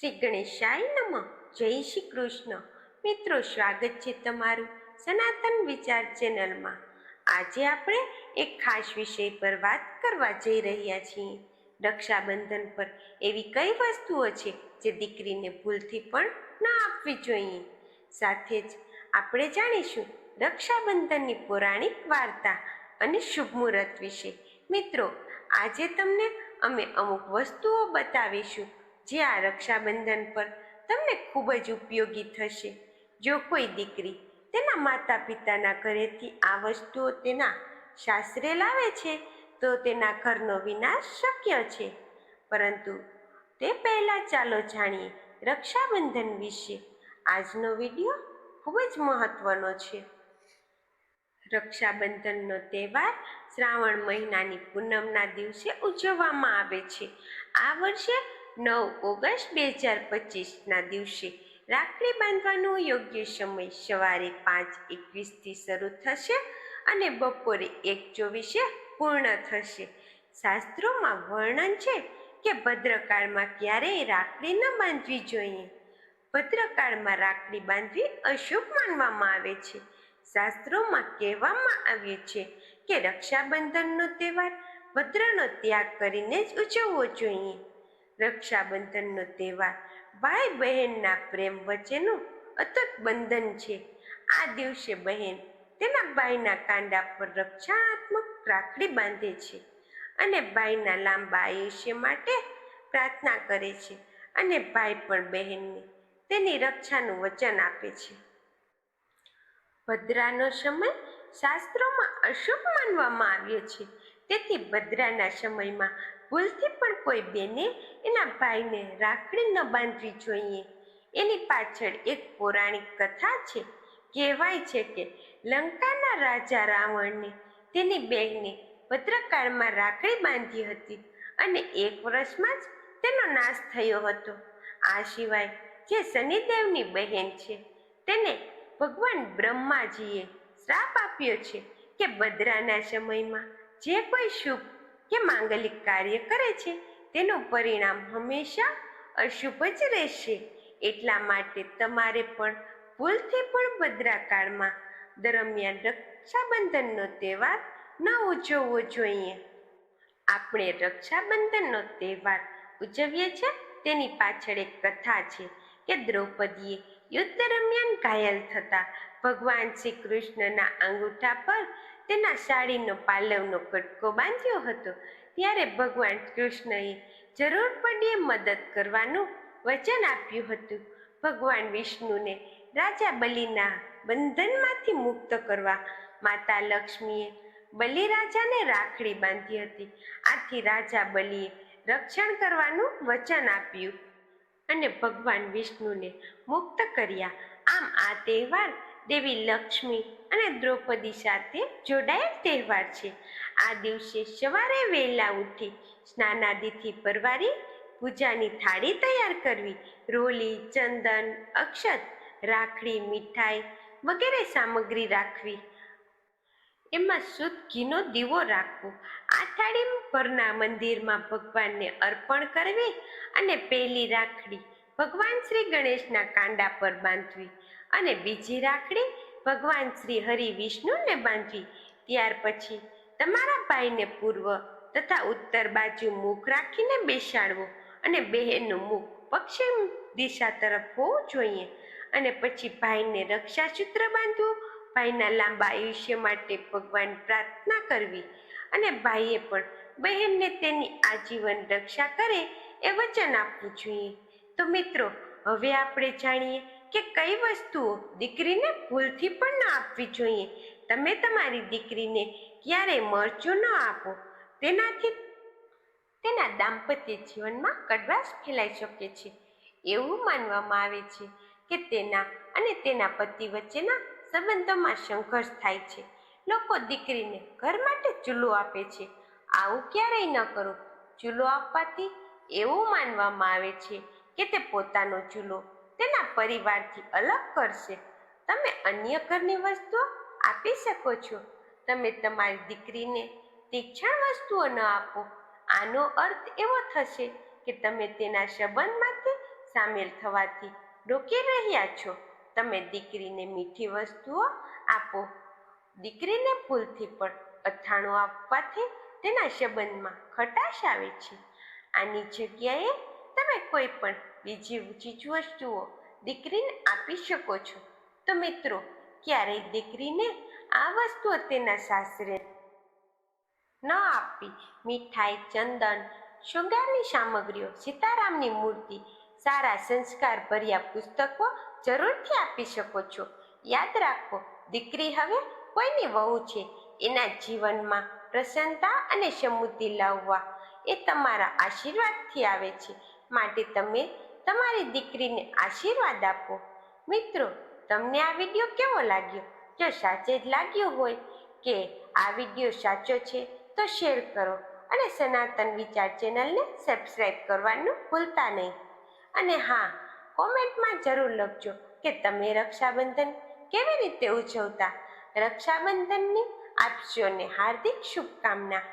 શ્રી ગણેશાય નમઃ. જય શ્રી કૃષ્ણ. મિત્રો, સ્વાગત છે તમારું સનાતન વિચાર ચેનલમાં. આજે આપણે એક ખાસ વિષય પર વાત કરવા જઈ રહ્યા છીએ. રક્ષાબંધન પર એવી કઈ વસ્તુઓ છે જે દીકરીને ભૂલથી પણ ન આપવી જોઈએ? સાથે જ આપણે જાણીશું રક્ષાબંધનની પૌરાણિક વાર્તા અને શુભ મુહૂર્ત વિશે. મિત્રો, આજે તમને અમે અમુક વસ્તુઓ બતાવીશું જે આ રક્ષાબંધન પર તમને ખૂબ જ ઉપયોગી થશે. જો કોઈ દીકરી તેના માતા પિતાના ઘરેથી આ વસ્તુઓ તેના સાસરે લાવે છે, તો તેના ઘરનો વિનાશ શક્ય છે. પરંતુ તે પહેલાં ચાલો જાણીએ રક્ષાબંધન વિશે. આજનો વીડિયો ખૂબ જ મહત્વનો છે. રક્ષાબંધનનો તહેવાર શ્રાવણ મહિનાની પૂનમના દિવસે ઉજવવામાં આવે છે. આ વર્ષે નવ ઓગસ્ટ બે હજાર પચીસના દિવસે રાખડી બાંધવાનો યોગ્ય સમય સવારે પાંચ એકવીસથી શરૂ થશે અને બપોરે એક ચોવીસે પૂર્ણ થશે. શાસ્ત્રોમાં વર્ણન છે કે ભદ્રકાળમાં ક્યારેય રાખડી ન બાંધવી જોઈએ. ભદ્રકાળમાં રાખડી બાંધવી અશુભ માનવામાં આવે છે. શાસ્ત્રોમાં કહેવામાં આવ્યું છે કે રક્ષાબંધનનો તહેવાર ભદ્રનો ત્યાગ કરીને જ ઉજવવો જોઈએ. રક્ષાબંધનનો તહેવાર ભાઈ બહેનના પ્રેમ વચ્ચેનું અતૂટ બંધન છે. આ દિવસે બહેન તેના ભાઈના કાંડા પર રક્ષાત્મક રાખડી બાંધે છે અને ભાઈના લાંબા આયુષ્ય માટે પ્રાર્થના કરે છે અને ભાઈ પણ બહેનને તેની રક્ષાનું વચન આપે છે. ભદ્રાનો સમય શાસ્ત્રોમાં અશુભ માનવામાં આવ્યો છે. તેથી ભદ્રાના સમયમાં ભૂલથી પણ કોઈ બેને એના ભાઈને રાખડી ન બાંધવી જોઈએ. એની પાછળ એક પૌરાણિક કથા છે. કહેવાય છે કે લંકાના રાજા રાવણને તેની બહેને ભદ્રકાળમાં રાખડી બાંધી હતી અને એક વર્ષમાં જ તેનો નાશ થયો હતો. આ સિવાય જે શનિદેવની બહેન છે તેને ભગવાન બ્રહ્માજીએ શ્રાપ આપ્યો છે કે ભદ્રાના સમયમાં જે કોઈ શુભ કે માંગલિક કાર્ય કરે છે. તેનું પરિણામ હંમેશા અશુભ જ રહેશે. એટલા માટે તમારે પણ ભૂલથી પણ ભદ્રાકાળમાં દરમિયાન રક્ષાબંધનનો તહેવાર ન ઉજવવો જોઈએ. આપણે રક્ષાબંધનનો તહેવાર ઉજવીએ છીએ. તેની પાછળ એક કથા છે કે દ્રૌપદીએ યુદ્ધ દરમિયાન ઘાયલ થતા. ભગવાન શ્રી કૃષ્ણના અંગૂઠા પર તેના સાડીનો પાલવનો કટકો બાંધ્યો હતો. ત્યારે ભગવાન કૃષ્ણએ જરૂર પડીએ મદદ કરવાનું વચન આપ્યું હતું. ભગવાન વિષ્ણુને રાજા બલિના બંધનમાંથી મુક્ત કરવા માતા લક્ષ્મીએ બલિરાજાને રાખડી બાંધી હતી. આથી રાજા બલિએ રક્ષણ કરવાનું વચન આપ્યું. અને ભગવાન વિષ્ણુને મુક્ત કર્યા. આમ આ તહેવાર દેવી લક્ષ્મી અને દ્રૌપદી સાથે જોડાયેલ તહેવાર છે. આ દિવસે સવારે વહેલા ઉઠી સ્નાનાદિથી પરવારી પૂજાની થાળી તૈયાર કરવી, રોલી, ચંદન, અક્ષત, રાખડી, મીઠાઈ વગેરે સામગ્રી રાખવી એમાં શુદ્ધ ઘીનો દીવો રાખવો. આ પરના મંદિરમાં ભગવાનને અર્પણ કરવી અને પહેલી રાખડી ભગવાન શ્રી ગણેશના કાંડા પર બાંધવી અને બીજી રાખડી ભગવાન શ્રી હરિ વિષ્ણુને બાંધવી. ત્યાર પછી તમારા ભાઈને પૂર્વ તથા ઉત્તર બાજુ મુખ રાખીને બેસાડવો અને બહેનનું મુખ પશ્ચિમ દિશા તરફ હોવું જોઈએ અને પછી ભાઈને રક્ષાસૂત્ર બાંધવું ભાઈના લાંબા આયુષ્ય માટે ભગવાન પ્રાર્થના કરવી અને ભાઈએ પણ બહેનને તેની આજીવન રક્ષા કરે એ વચન આપવું જોઈએ. તો મિત્રો, હવે આપણે જાણીએ કે કઈ વસ્તુઓ દીકરીને ભૂલથી પણ ન આપવી જોઈએ. તમે તમારી દીકરીને ક્યારેય મરચું ન આપો, તેનાથી તેના દાંપત્ય જીવનમાં કડવાશ ફેલાઈ શકે છે. એવું માનવામાં આવે છે કે તેના અને તેના પતિ વચ્ચેના સંબંધોમાં સંઘર્ષ થાય છે. લોકો દીકરીને ઘર માટે ચૂલો આપે છે. આવું ક્યારેય ન કરો. ચૂલો આપવાથી એવું માનવામાં આવે છે કે તે પોતાનો ચૂલો તેના પરિવારથી અલગ કરશે. તમે અન્ય ઘરની વસ્તુઓ આપી શકો છો. તમે તમારી દીકરીને તીક્ષણ વસ્તુઓ ન આપો. આનો અર્થ એવો થશે કે તમે તેના સંબંધમાંથી સામેલ થવાથી રોકી રહ્યા છો. તમે દીકરીને મીઠી વસ્તુઓ આપો. દીકરીને ભૂલથી પણ અથાણું આપવાથી તેના સંબંધમાં ખટાશ આવે છે. આની જગ્યાએ તમે કોઈ પણ બીજી ચીજ વસ્તુઓ દીકરીને આપી શકો છો. તો મિત્રો, ક્યારેય દીકરીને આ વસ્તુઓ તેના સાસરે ન આપવી. મીઠાઈ, ચંદન, શૃંગારની સામગ્રીઓ, સીતારામની મૂર્તિ સારા સંસ્કાર ભર્યા પુસ્તકો જરૂરથી આપી શકો છો. યાદ રાખો, દીકરી હવે કોઈની વહુ છે. એના જીવનમાં પ્રસન્નતા અને સમૃદ્ધિ લાવવા એ તમારા આશીર્વાદથી આવે છે. માટે તમે તમારી દીકરીને આશીર્વાદ આપો. મિત્રો, તમને આ વીડિયો કેવો લાગ્યો? જો સાચે જ લાગ્યો હોય કે આ વીડિયો સાચો છે, તો શેર કરો અને સનાતન વિચાર ચેનલને સબસ્ક્રાઈબ કરવાનું ભૂલતા નહીં. અને હા, કોમેન્ટમાં જરૂર લખજો કે તમે રક્ષાબંધન કેવી રીતે ઉજવતા. રક્ષાબંધનની આપશોને હાર્દિક શુભકામના.